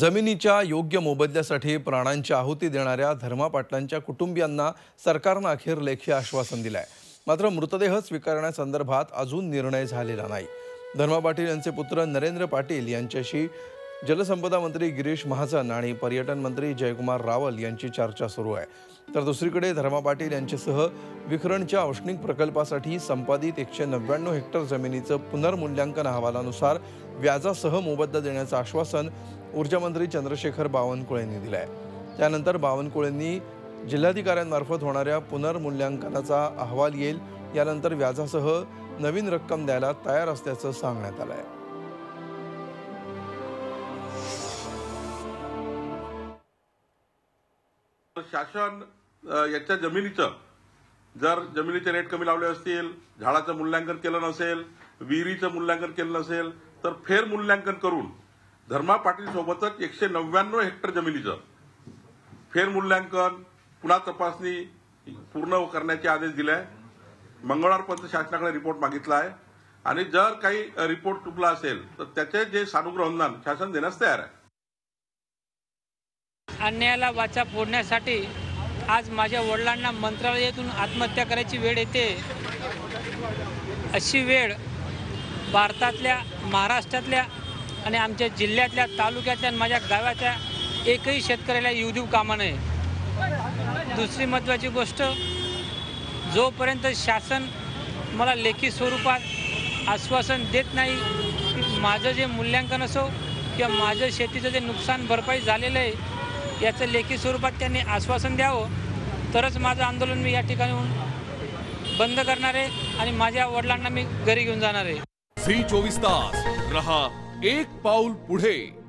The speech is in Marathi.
जमिनीच्या योग्य मोबदल्यासाठी प्राणांची आहुती देणाऱ्या धर्मा पाटलांच्या कुटुंबियांना सरकारनं अखेर लेखी आश्वासन दिलं आहे मात्र मृतदेह स्वीकारण्यासंदर्भात अजून निर्णय झालेला नाही. धर्मा पाटील यांचे पुत्र नरेंद्र पाटील यांच्याशी जलसंपदा मंत्री गिरीश महाजन आणि पर्यटन मंत्री जयकुमार रावल यांची चर्चा सुरू आहे. तर दुसरीकडे धर्मा पाटील यांच्यासह विखरणच्या औष्णिक प्रकल्पासाठी संपादित एकशे नव्याण्णव हेक्टर जमिनीचं पुनर्मूल्यांकन अहवालानुसार व्याजासह मोबदला देण्याचं आश्वासन ऊर्जामंत्री चंद्रशेखर बावनकुळेंनी दिलं आहे त्यानंतर बावनकुळेंनी जिल्हाधिकाऱ्यांमार्फत होणाऱ्या पुनर्मूल्यांकनाचा अहवाल येईल. यानंतर व्याजासह नवीन रक्कम द्यायला तयार असल्याचं सांगण्यात आलं आहे शासन याच्या जमिनीचं जर जमिनीचे रेट कमी लावले असतील झाडाचं मूल्यांकन केलं नसेल विहिरीचं मूल्यांकन केलं नसेल तर फेर मूल्यांकन करून धर्मा पाटील सोबतच एकशे नव्याण्णव हेक्टर जमिनीचं फेर मूल्यांकन पुन्हा तपासणी पूर्ण करण्याचे आदेश दिले आहे मंगळवारपर्यंत शासनाकडे रिपोर्ट मागितला आहे आणि जर काही रिपोर्ट चुकला असेल तर त्याचे जे सानुग्रह अनुदान शासन देण्यास तयार आहे. अन्यायाला वाचा फोडण्यासाठी आज माझ्या वडिलांना मंत्रालयातून आत्महत्या करायची वेळ येते. अशी वेळ भारतातल्या महाराष्ट्रातल्या आणि आमच्या जिल्ह्यातल्या तालुक्यातल्या आणि माझ्या गावाच्या एकही शेतकऱ्याला येऊ देऊ कामा नये दुसरी महत्त्वाची गोष्ट जोपर्यंत शासन मला लेखी स्वरूपात आश्वासन देत नाही की माझं जे मूल्यांकन असो किंवा माझं शेतीचं जे नुकसान भरपाई झालेलं आहे याचं लेखी स्वरूपात त्यांनी आश्वासन द्यावं. तरच माझं आंदोलन मी या ठिकाणी बंद करणार आहे आणि माझ्या वडिलांना मी घरी घेऊन जाणार आहे. फ्री चोवीस तास रहा एक पाऊल पुढे.